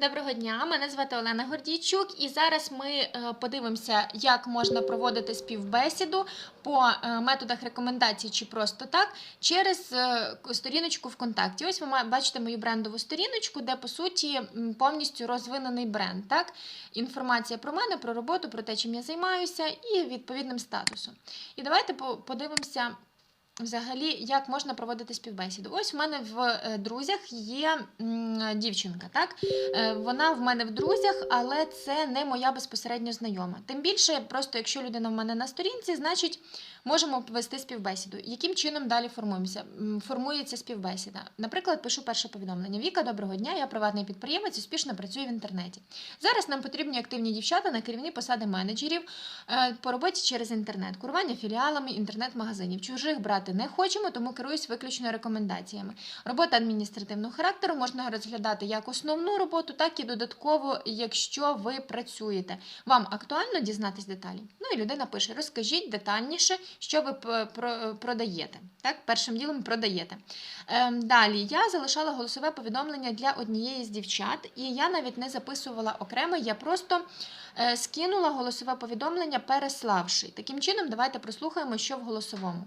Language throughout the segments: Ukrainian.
Доброго дня, мене звати Олена Гордійчук, і зараз ми е, подивимося, як можна проводити співбесіду по е, методах рекомендацій чи просто так через е, сторіночку ВКонтакті. Ось ви бачите мою брендову сторіночку, де по суті повністю розвинений бренд. Так? Інформація про мене, про роботу, про те, чим я займаюся, і відповідним статусом. І давайте подивимося. Взагалі, як можна проводити співбесіду? Ось в мене в е, друзях є дівчинка, так? Е, Вона в мене в друзях, але це не моя безпосередньо знайома. Тим більше, просто якщо людина в мене на сторінці, значить можемо вести співбесіду. Яким чином далі формуємося? Формується співбесіда. Наприклад, пишу перше повідомлення: Віка, доброго дня, я приватний підприємець, успішно працюю в інтернеті. Зараз нам потрібні активні дівчата на керівні посади менеджерів е, по роботі через інтернет, курування філіалами інтернет-магазинів. Чужих брати не хочемо, тому керуюсь виключно рекомендаціями. Робота адміністративного характеру можна розглядати як основну роботу, так і додатково, якщо ви працюєте. Вам актуально дізнатись деталі? Ну і людина пише: розкажіть детальніше, що ви продаєте. Так, першим ділом продаєте. Ем, далі я залишала голосове повідомлення для однієї з дівчат, і я навіть не записувала окремо, я просто е, скинула голосове повідомлення, переславши. Таким чином, давайте прослухаємо, що в голосовому.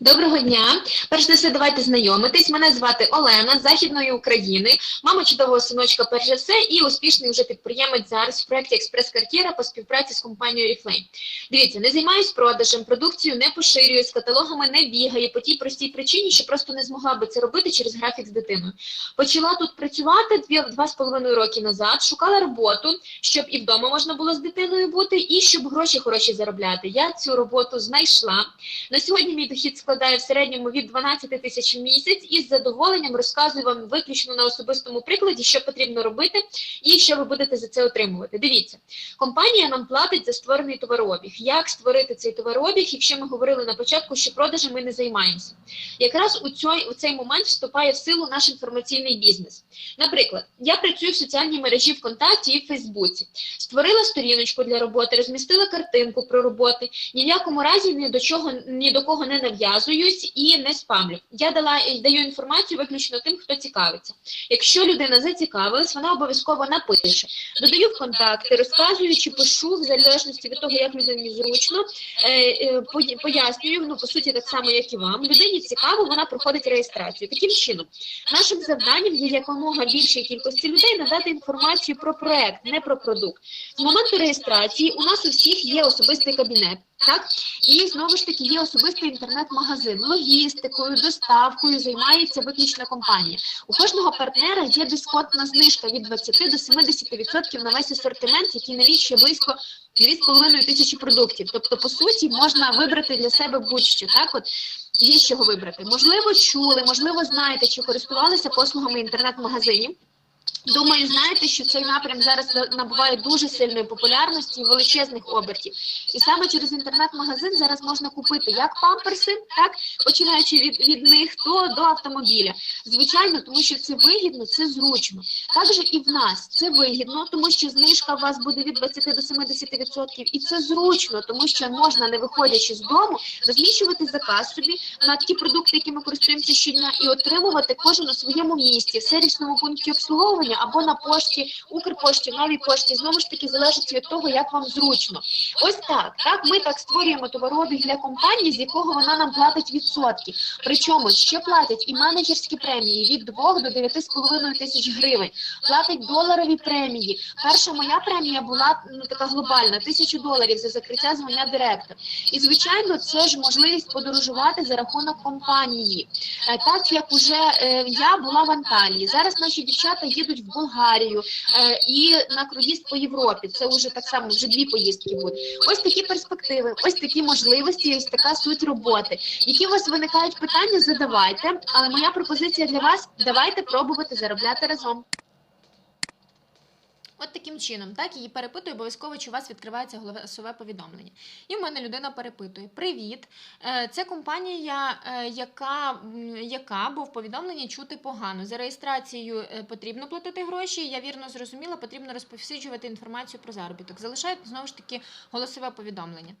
Доброго дня. Перш за все, давайте знайомитись. Мене звати Олена з Західної України, мама чудового синочка перш і успішний вже підприємець зараз в проєкті Експрес-картєра по співпраці з компанією Oriflame. Дивіться, не займаюсь продажем, продукцію не поширюю, з каталогами не бігаю по тій простій причині, що просто не змогла би це робити через графік з дитиною. Почала тут працювати два з половиною роки назад, шукала роботу, щоб і вдома можна було з дитиною бути, і щоб гроші хороші заробляти. Я цю роботу знайшла. На сьогодні мій дохід складає в середньому від 12 тисяч в місяць і з задоволенням розказую вам виключно на особистому прикладі, що потрібно робити і що ви будете за це отримувати. Дивіться, компанія нам платить за створений товарообіг. Як створити цей товарообіг, якщо ми говорили на початку, що продажем ми не займаємося? Якраз у цей, у цей момент вступає в силу наш інформаційний бізнес. Наприклад, я працюю в соціальній мережі ВКонтакті і Фейсбуці, створила сторіночку для роботи, розмістила картинку про роботи, ні в якому разі ні до чого ні до кого не нав'язуюсь і не спамлю. Я дала даю інформацію виключно тим, хто цікавиться. Якщо людина зацікавилась, вона обов'язково напише. Додаю контакти, розказую чи пишу в залежності від того, як людині зручно. Е, е, пояснюю, ну по суті, так само, як і вам. Людині цікаво, вона проходить реєстрацію. Таким чином, нашим завданням є якомога більшій кількості людей надати інформацію про проект, не про продукт. З моменту реєстрації у нас у всіх є особистий кабінет. Так і знову ж таки є особистий інтернет-магазин, логістикою, доставкою займається виключно компанія. У кожного партнера є дисконтна знижка від 20 до 70% на весь асортимент, який налічує близько 2,5 тисячі продуктів. Тобто, по суті, можна вибрати для себе будь-що. Так, от є з чого вибрати. Можливо, чули, можливо, знаєте, чи користувалися послугами інтернет-магазинів. Думаю, знаєте, що цей напрям зараз набуває дуже сильної популярності і величезних обертів. І саме через інтернет-магазин зараз можна купити як памперси, так починаючи від, від них, то до автомобіля. Звичайно, тому що це вигідно, це зручно. Також і в нас це вигідно, тому що знижка у вас буде від 20 до 70%, і це зручно, тому що можна, не виходячи з дому, розміщувати заказ собі на ті продукти, які ми користуємося щодня, і отримувати кожен у своєму місті, в сервісному пункті обслуговування або на пошті, Укрпошті, новій пошті. Знову ж таки, залежить від того, як вам зручно. Ось так. Так, ми так створюємо товарообіг для компанії, з якого вона нам платить відсотки. Причому ще платять і менеджерські премії від 2 до 9,5 тисяч гривень. Платить доларові премії. Перша моя премія була ну, така глобальна тисячу доларів за закриття звання директора. І звичайно, це ж можливість подорожувати за рахунок компанії. Е, Так як уже е, я була в Анталії, зараз наші дівчата їдуть в Болгарію е, і на круїз по Європі. Це вже так само, вже дві поїздки будуть. Ось такі перспективи, ось такі можливості, ось така суть роботи. Які у вас виникають питання, задавайте. Але моя пропозиція для вас давайте пробувати заробляти разом. От таким чином, так, її перепитую обов'язково, чи у вас відкривається голосове повідомлення. І в мене людина перепитує: Привіт! е, Це компанія, е, яка, яка бо в повідомленні чути погано. За реєстрацією е, потрібно платити гроші. Я вірно зрозуміла, потрібно розповсюджувати інформацію про заробіток. Залишаю знову ж таки голосове повідомлення.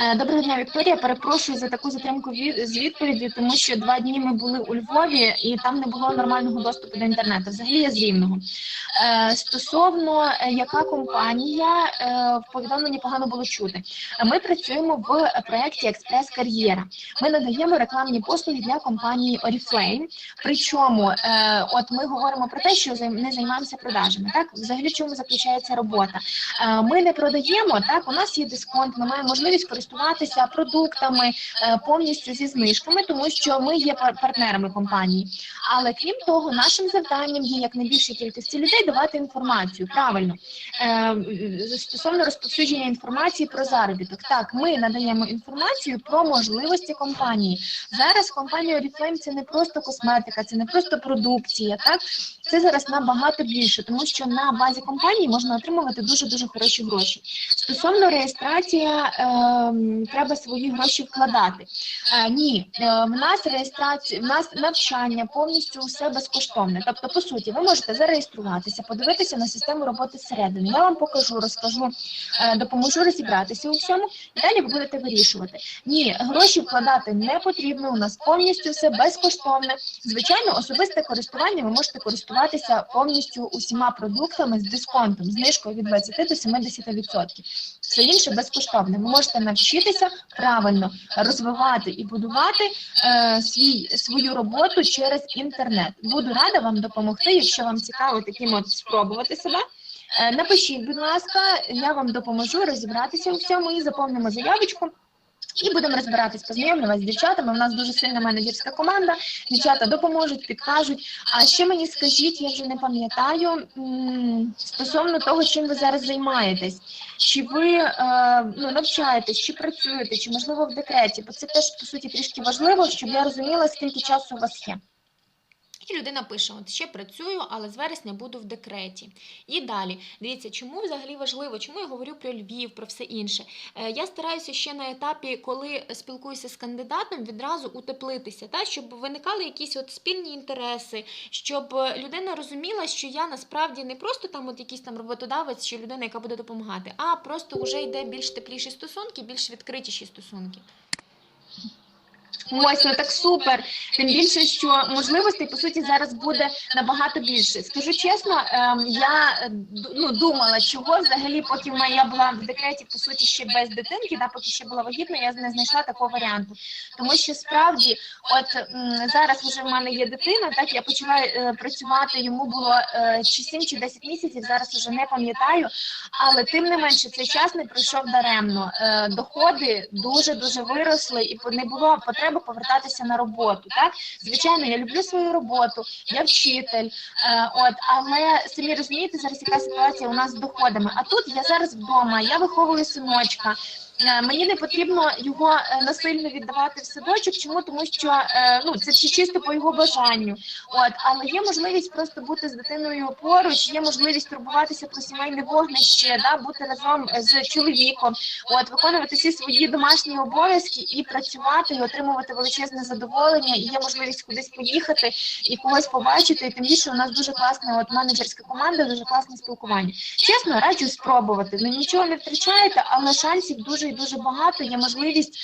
Е, Доброго дня, Вікторія. Перепрошую за таку затримку з відповіддю, тому що два дні ми були у Львові і там не було нормального доступу до інтернету. Взагалі я з Рівного. Е, Стосовно е, яка компанія, в повідомленні погано було чути. Ми працюємо в проєкті Експрес Кар'єра. Ми надаємо рекламні послуги для компанії Oriflame. Причому, от ми говоримо про те, що не займаємося продажами. Так, взагалі чому заключається робота? Ми не продаємо. Так, у нас є дисконт. Ми маємо можливість користуватися продуктами е, повністю зі знижками, тому що ми є партнерами компанії. Але крім того, нашим завданням є як найбільшій кількості людей давати інформацію. Правильно Е, стосовно розповсюдження інформації про заробіток. Так, ми надаємо інформацію про можливості компанії. Зараз компанія Oriflame – це не просто косметика, це не просто продукція. Так це зараз набагато більше, тому що на базі компанії можна отримувати дуже дуже хороші гроші. Стосовно реєстрації, ем, треба свої гроші вкладати. Е, ні, е, в нас реєстрація, в нас навчання повністю все безкоштовне. Тобто, по суті, ви можете зареєструватися, подивитися на систему роботи зсередини. Я вам покажу, розкажу, е, допоможу розібратися у всьому, і далі ви будете вирішувати. Ні, гроші вкладати не потрібно. У нас повністю все безкоштовне. Звичайно, особисте користування ви можете користуватися повністю усіма продуктами з дисконтом, знижкою від 20 до 70%. Все інше безкоштовне. Ви можете навчитися правильно розвивати і будувати е, свій свою роботу через інтернет. Буду рада вам допомогти, якщо вам цікаво таким от спробувати себе. Е, Напишіть, будь ласка, я вам допоможу розібратися у всьому і заповнимо заявочку. І будемо розбиратись, познайомлю вас з дівчатами. У нас дуже сильна менеджерська команда. Дівчата допоможуть, підкажуть. А ще мені скажіть, я вже не пам'ятаю стосовно того, чим ви зараз займаєтесь. Чи ви е, ну, навчаєтесь, чи працюєте, чи можливо в декреті? Бо це теж по суті трішки важливо, щоб я розуміла, скільки часу у вас є. І людина пише: от ще працюю, але з вересня буду в декреті. І далі, дивіться, чому взагалі важливо, чому я говорю про Львів, про все інше. Е, Я стараюся ще на етапі, коли спілкуюся з кандидатом, відразу утеплитися, та щоб виникали якісь от спільні інтереси, щоб людина розуміла, що я насправді не просто там от якийсь там роботодавець чи людина, яка буде допомагати, а просто вже йде більш тепліші стосунки, більш відкритіші стосунки. Ось, ну так супер. Тим більше, що можливостей по суті зараз буде набагато більше. Скажу чесно, ем, я е, ну, думала, чого взагалі, поки я була в декреті, по суті, ще без дитинки, да, поки ще була вагітна, я не знайшла такого варіанту. Тому що справді, от зараз вже в мене є дитина, так я почала е, працювати. Йому було е, чи 7, чи 10 місяців. Зараз вже не пам'ятаю. Але тим не менше, цей час не пройшов даремно. Доходи дуже дуже виросли, і не було потреби повертатися на роботу. Так, звичайно, я люблю свою роботу, я вчитель. Е, от, але самі розумієте, зараз яка ситуація у нас з доходами. А тут я зараз вдома, я виховую синочка. Е, Мені не потрібно його е, насильно віддавати в садочок. Чому? Тому що е, ну це чи- чисто по його бажанню. От, але є можливість просто бути з дитиною поруч, є можливість турбуватися про сімейне вогнище, да, бути разом з чоловіком, от виконувати всі свої домашні обов'язки і працювати, і отримувати величезне задоволення. І є можливість кудись поїхати і когось побачити. І тим більше у нас дуже класна от менеджерська команда, дуже класне спілкування. Чесно, раджу спробувати. Ну нічого не втрачаєте, але шансів дуже і дуже багато. Є можливість.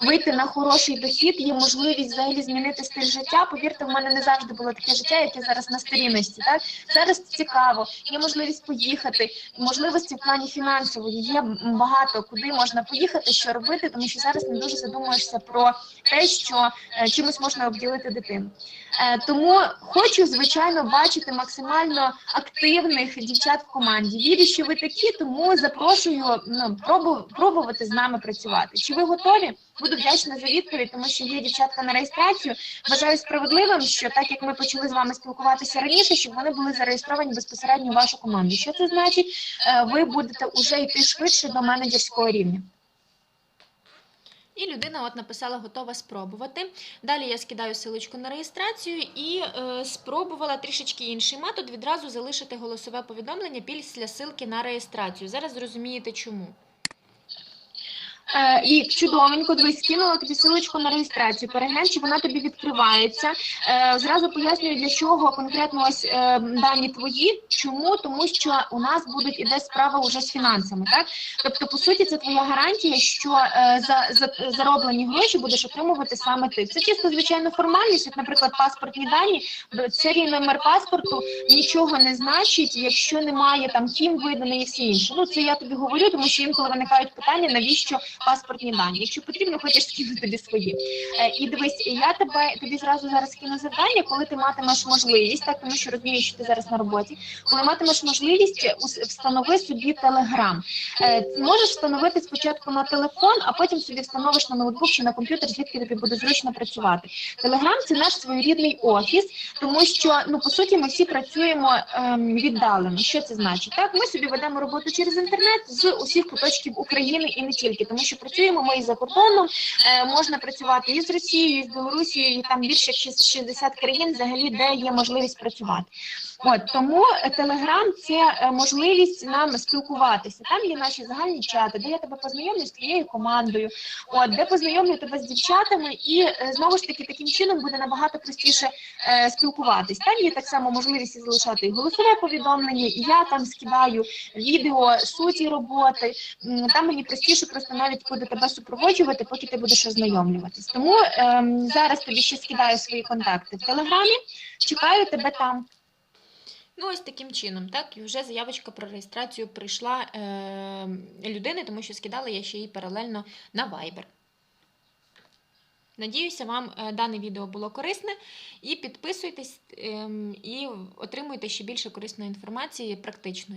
Вийти на хороший дохід, є можливість взагалі змінити стиль життя. Повірте, в мене не завжди було таке життя, яке зараз на сторінності. Так зараз цікаво, є можливість поїхати, можливості в плані фінансової є багато куди можна поїхати, що робити, тому що зараз не дуже задумуєшся про те, що е, чимось можна обділити дитину. Е, Тому хочу, звичайно, бачити максимально активних дівчат в команді. Вірю, що ви такі, тому запрошую ну, пробу- пробувати з нами працювати. Чи ви готові? Буду вдячна за відповідь, тому що є дівчатка на реєстрацію. Вважаю справедливим, що так як ми почали з вами спілкуватися раніше, щоб вони були зареєстровані безпосередньо в вашу команду. Що це значить? Е, Ви будете вже йти швидше до менеджерського рівня. І людина от написала готова спробувати. Далі я скидаю силочку на реєстрацію і е, спробувала трішечки інший метод відразу залишити голосове повідомлення після силки на реєстрацію. Зараз зрозумієте чому. Е, Вік, чудовенько, дивись, скинула тобі силочку на реєстрацію. Переглянь, чи вона тобі відкривається. Е, Зразу пояснюю, для чого конкретно ось е, дані твої. Чому? Тому що у нас будуть іде справа уже з фінансами. Так, тобто, по суті, це твоя гарантія, що е, за, за зароблені гроші будеш отримувати саме ти. Це чисто звичайно формальність. Як, наприклад, паспортні дані, серійний номер паспорту нічого не значить, якщо немає там ким виданий і все інше. Ну це я тобі говорю, тому що інколи виникають питання, навіщо паспортні дані. Якщо потрібно, хочеш скину тобі свої. Е, і дивись, я тебе тобі зразу зараз скину завдання, коли ти матимеш можливість, так тому що розумію, що ти зараз на роботі. Коли матимеш можливість, е, встанови собі телеграм. Можеш встановити спочатку на телефон, а потім собі встановиш на ноутбук чи на комп'ютер, звідки тобі буде зручно працювати. Телеграм це наш своєрідний офіс, тому що ну по суті ми всі працюємо ем, віддалено. Що це значить? Так, ми собі ведемо роботу через інтернет з усіх куточків України і не тільки, тому що працюємо ми і за кордоном. Е, можна працювати і з Росією, і з Білорусією, і там більше як 60 країн, взагалі, де є можливість працювати. От тому е, Телеграм це е, можливість нам спілкуватися. Там є наші загальні чати, де я тебе познайомлю з твоєю командою, от де познайомлю тебе з дівчатами, і е, знову ж таки таким чином буде набагато простіше е, спілкуватись. Там є так само можливість залишати і голосове повідомлення, і я там скидаю відео суті роботи. Там мені простіше просто навіть буде тебе супроводжувати, поки ти будеш ознайомлюватись. Тому ем, зараз тобі ще скидаю свої контакти в телеграмі. Чекаю тебе там. Ну, ось таким чином, так, і вже заявочка про реєстрацію прийшла е, людини, тому що скидала я ще її паралельно на Viber. Надіюся, вам е, дане відео було корисне. І підписуйтесь ем, і отримуйте ще більше корисної інформації, практичної.